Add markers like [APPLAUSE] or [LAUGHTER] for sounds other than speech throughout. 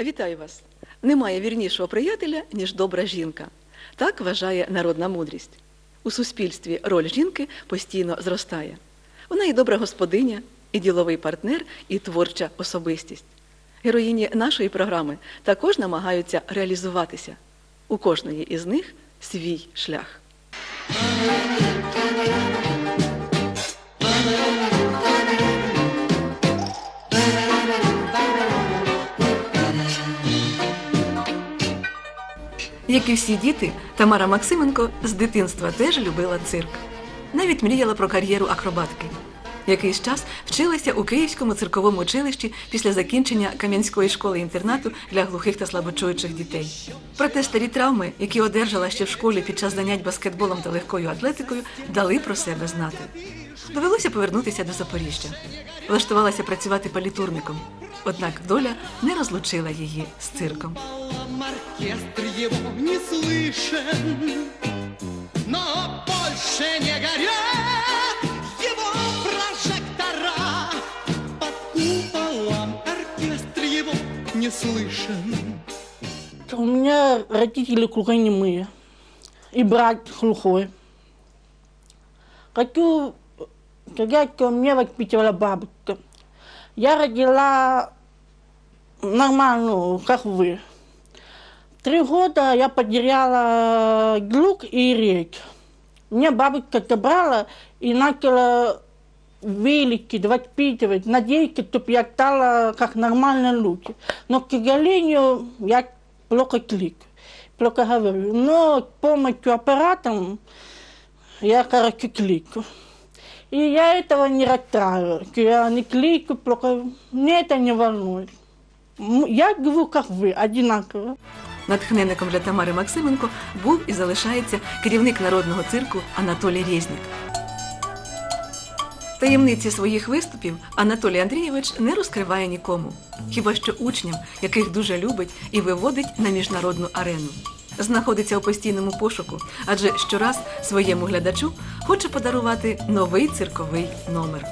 Вітаю вас! Немає вірнішого приятеля, ніж добра жінка. Так вважає народна мудрість. У суспільстві роль жінки постійно зростає. Вона і добра господиня, і діловий партнер, і творча особистість. Героїні нашої програми також намагаються реалізуватися. У кожної із них свій шлях. Як і всі діти, Тамара Максименко з дитинства теж любила цирк. Навіть мріяла про кар'єру акробатки. Якийсь час вчилася у Київському цирковому училищі після закінчення Кам'янської школи інтернату для глухих та слабочуючих дітей. Проте старі травми, які одержала ще в школі під час занять баскетболом та легкою атлетикою, дали про себе знати. Довелося повернутися до Запоріжжя. Влаштувалася працювати палітурником. Однак доля не розлучила її з цирком. Балом оркестр его не слышен, но больше не горят его прожектора. Под куполом оркестр его не слышен. У меня родители глухонемые и брат глухой. Хочу сказать, что меня воспитывала бабушка. Я родила нормальную, как вы. Три года я потеряла глук и речь. Меня бабушка забрала и начала велики, воспитывать, надеяться, чтобы я стала как нормальные люди. Но, к сожалению, я плохо кликаю, плохо говорю. Но с помощью аппаратом я, короче, кликаю. И я этого не расстраиваю, что я не кликаю, плохо. Мне это не волнует. Я говорю, как вы, одинаково. Натхненником для Тамари Максименко був і залишається керівник народного цирку Анатолій Резнік. Таємниці своїх виступів Анатолій Андрійович не розкриває нікому, хіба що учням, яких дуже любить і виводить на міжнародну арену. Знаходиться у постійному пошуку, адже щораз своєму глядачу хоче подарувати новий цирковий номер.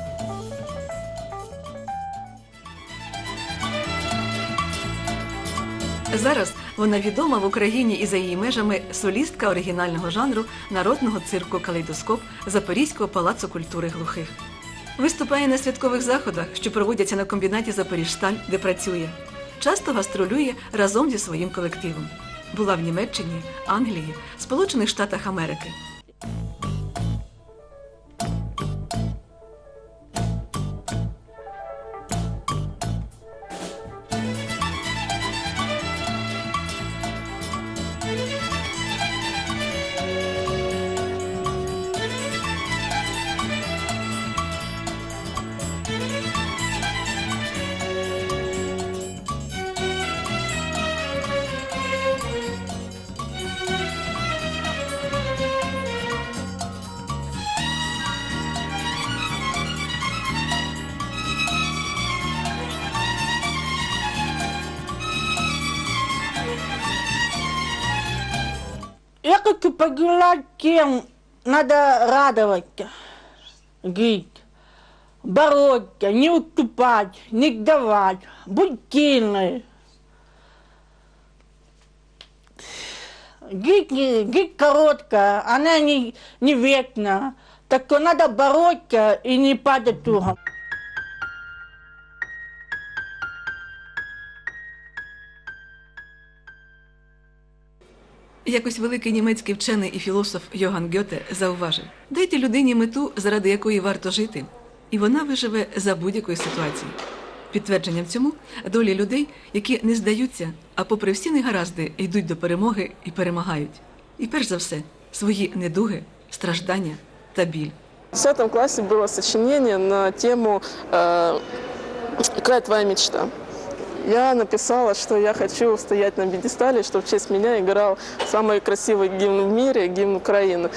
Зараз вона відома в Україні і за її межами солістка оригінального жанру народного цирку Калейдоскоп Запорізького палацу культури глухих. Виступає на святкових заходах, що проводяться на комбінаті Запоріжсталь, де працює. Часто гастролює разом зі своїм колективом. Була в Німеччині, Англії, Сполучених Штатах Америки. Хочу пожелать тем, надо радоваться, жить, бороться, не уступать, не сдавать, быть сильной. Жизнь, жизнь короткая, она не, не вечна, так что надо бороться и не падать духом. Якось великий німецький вчений і філософ Йоган Гьоте зауважив: дайте людині мету, заради якої варто жити, і вона виживе за будь-якої ситуації. Підтвердженням цьому долі людей, які не здаються, а попри всі негаразди йдуть до перемоги і перемагають. І перш за все, свої недуги, страждання та біль. В 10 классе было сочинение на тему э, «Какая твоя мечта?» Я написала, что я хочу стоять на пьедестале, чтобы в честь меня играл самый красивый гимн в мире, гимн Украины.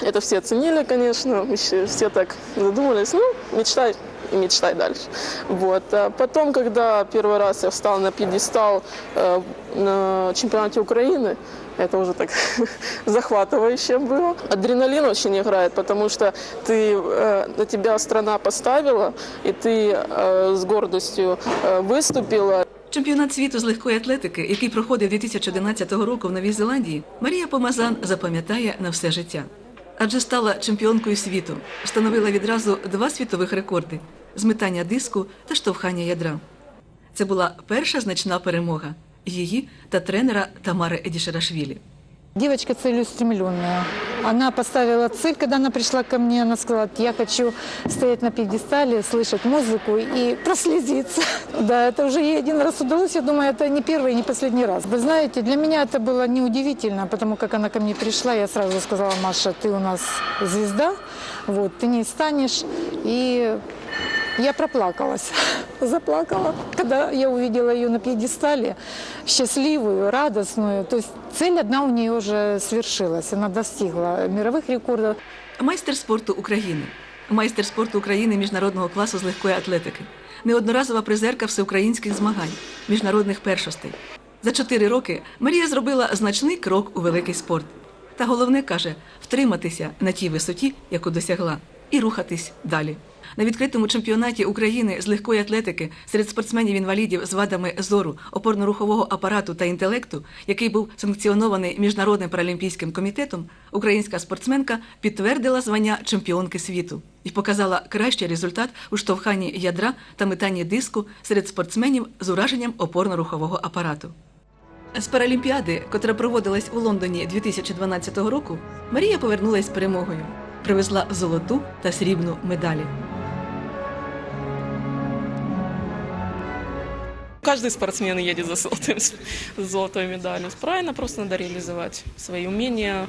Э, Это все оценили, конечно, еще все так задумались, ну, мечтай и мечтай дальше. Вот. А потом, когда первый раз я встал на пьедестал э, на чемпионате Украины, это уже так [LAUGHS] захватывающе было. Адреналин очень играет, потому что ты, э, на тебя страна поставила, и ты э, с гордостью э, выступила. Чемпіонат світу з легкої атлетики, який проходив 2011 року в Новій Зеландії, Марія Помазан запам'ятає на все життя. Адже стала чемпіонкою світу, встановила відразу два світових рекорди змитання диску та штовхання ядра. Це була перша значна перемога її та тренера Тамари Едішерашвілі. Девочка целеустремленная. Она поставила цель, когда она пришла ко мне, она сказала, я хочу стоять на пьедестале, слышать музыку и прослезиться. [LAUGHS] Да, это уже ей один раз удалось, я думаю, это не первый и не последний раз. Вы знаете, для меня это было неудивительно, потому как она ко мне пришла, я сразу сказала, Маша, ты у нас звезда, вот, ты не станешь. И я проплакалась, [LAUGHS] заплакала, когда я увидела ее на пьедестале, счастливую, радостную. То есть цель одна у нее уже свершилась, она достигла мировых рекордов. Майстер спорту України, майстер спорту України міжнародного класу з легкої атлетики, неодноразова призерка всеукраїнських змагань, міжнародних першостей. За чотири роки Марія зробила значний крок у великий спорт. Та головне каже втриматися на тій висоті, яку досягла, і рухатись далі. На відкритому чемпіонаті України з легкої атлетики серед спортсменів-інвалідів з вадами зору, опорно-рухового апарату та інтелекту, який був санкціонований міжнародним паралімпійським комітетом, українська спортсменка підтвердила звання чемпіонки світу і показала кращий результат у штовханні ядра та метанні диску серед спортсменів з ураженням опорно-рухового апарату. З Паралімпіади, котра проводилась у Лондоні 2012 року, Марія повернулась з перемогою, привезла золоту та срібну медалі. Каждый спортсмен едет за золотым, с золотой медалью. Правильно, просто надо реализовать свои умения,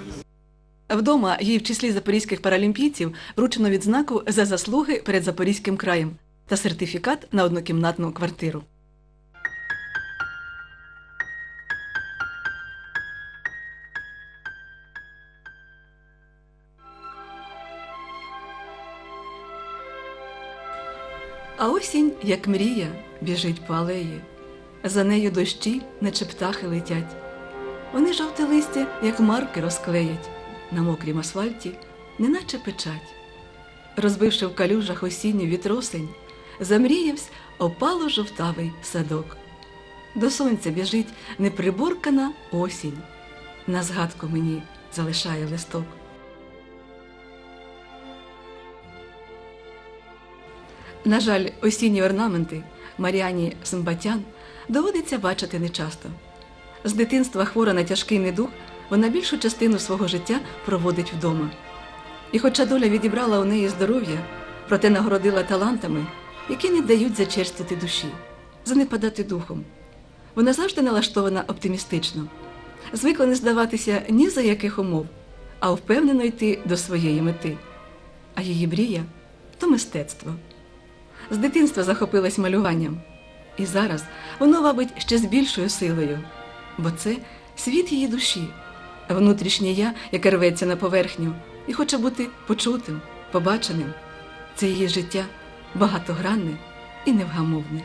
Вдома їй в числі запорізьких паралімпійців вручено відзнаку за заслуги перед Запорізьким краєм та сертифікат на однокімнатну квартиру. А осінь, як мрія, біжить по алеї. За нею дощі, наче птахи летять. Вони жовте листя, як марки розклеять на мокрім асфальті, неначе печать. Розбивши в калюжах осінню вітросень, замріявсь опало жовтавий садок. До сонця біжить неприборкана осінь. На згадку мені залишає листок. На жаль, осінні орнаменти Маріані Симбатян доводиться бачити нечасто. З дитинства хвора на тяжкий недух, вона більшу частину свого життя проводить вдома. І хоча доля відібрала у неї здоров'я, проте нагородила талантами, які не дають зачерстити душі, занепадати духом. Вона завжди налаштована оптимістично, звикла не здаватися ні за яких умов, а впевнено йти до своєї мети. А її мрія то мистецтво. З дитинства захопилась малюванням, і зараз воно вабить ще з більшою силою, бо це світ її душі, внутрішнє я, яке рветься на поверхню і хоче бути почутим, побаченим. Це її життя багатогранне і невгамовне.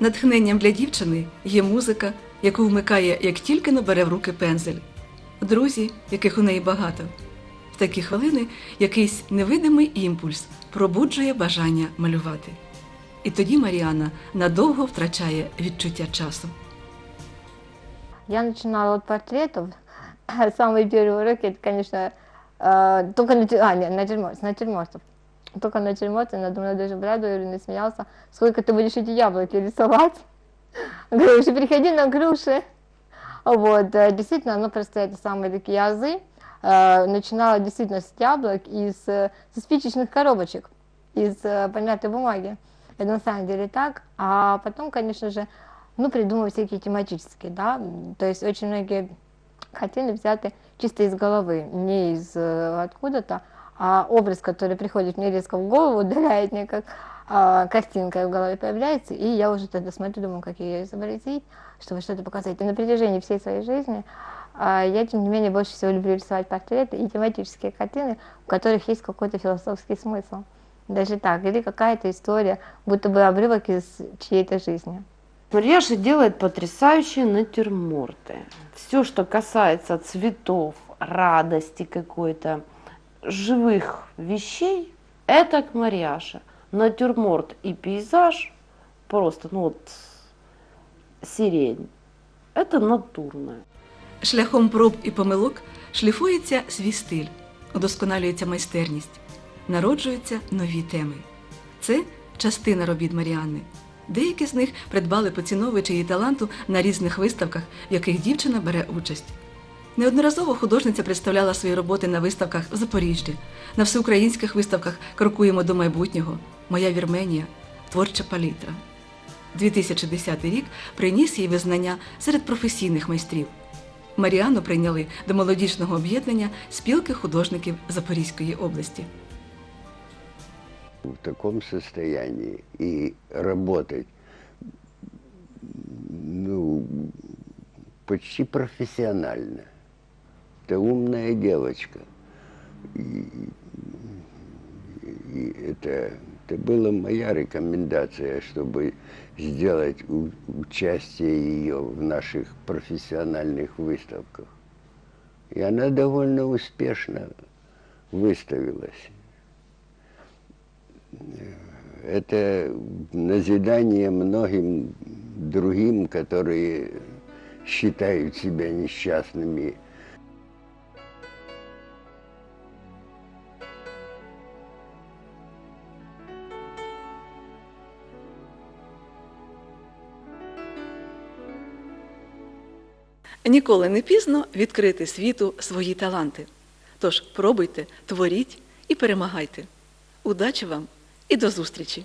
Натхненням для дівчини є музика, яку вмикає, як тільки но бере в руки пензель, друзі, яких у неї багато. В такі хвилини якийсь невидимий імпульс пробуджує бажання малювати. І тоді Маріана надовго втрачає відчуття часу. Я начинала от портретов. [COUGHS] Самый первый урок, это, конечно, э, только натю... а, нет, натюрморт, с натюрмортов. Только натюрморты, надо мной даже брат говорю, насмеялся. Сколько ты будешь эти яблоки рисовать? [LAUGHS] Говорю, уже приходи на груши. Вот, э, действительно, оно просто это самые такие азы. Э, Начинала действительно с яблок из со спичечных коробочек, из э, помятой бумаги. Это на самом деле так. А потом, конечно же, ну, придумываю всякие тематические, да, то есть очень многие картины взяты чисто из головы, не из э, откуда-то, а образ, который приходит мне резко в голову, [LAUGHS] ударяет мне как а, картинка в голове появляется, и я уже тогда смотрю, думаю, как ее изобразить, чтобы что-то показать. И на протяжении всей своей жизни я, тем не менее, больше всего люблю рисовать портреты и тематические картины, у которых есть какой-то философский смысл. Даже так, или какая-то история, будто бы обрывок из чьей-то жизни. Мария же делает потрясающие натюрморты. Все, что касается цветов, радости какой-то, живых вещей, это к Марьяше. Натюрморт и пейзаж просто, ну вот, сирень. Это натурное. Шляхом проб і помилок шліфується свій стиль, удосконалюється майстерність, народжуються нові теми. Це частина робіт Маріанни. Деякі з них придбали поціновуючи її таланту на різних виставках, в яких дівчина бере участь. Неодноразово художниця представляла свої роботи на виставках в Запоріжжі, на всеукраїнських виставках Крокуємо до майбутнього, Моя Вірменія, Творча палітра. 2010 рік приніс їй визнання серед професійних майстрів. Маріану прийняли до молодіжного об'єднання спілки художників Запорізької області. в таком состоянии и работать ну, почти профессионально. Это умная девочка. И, и это, это была моя рекомендация, чтобы сделать участие ее в наших профессиональных выставках. И она довольно успешно выставилась. это назидание многим другим, которые считают себя несчастными. Ніколи не пізно відкрити світу свої таланти. Тож пробуйте, творіть і перемагайте. Удачі вам і до зустрічі!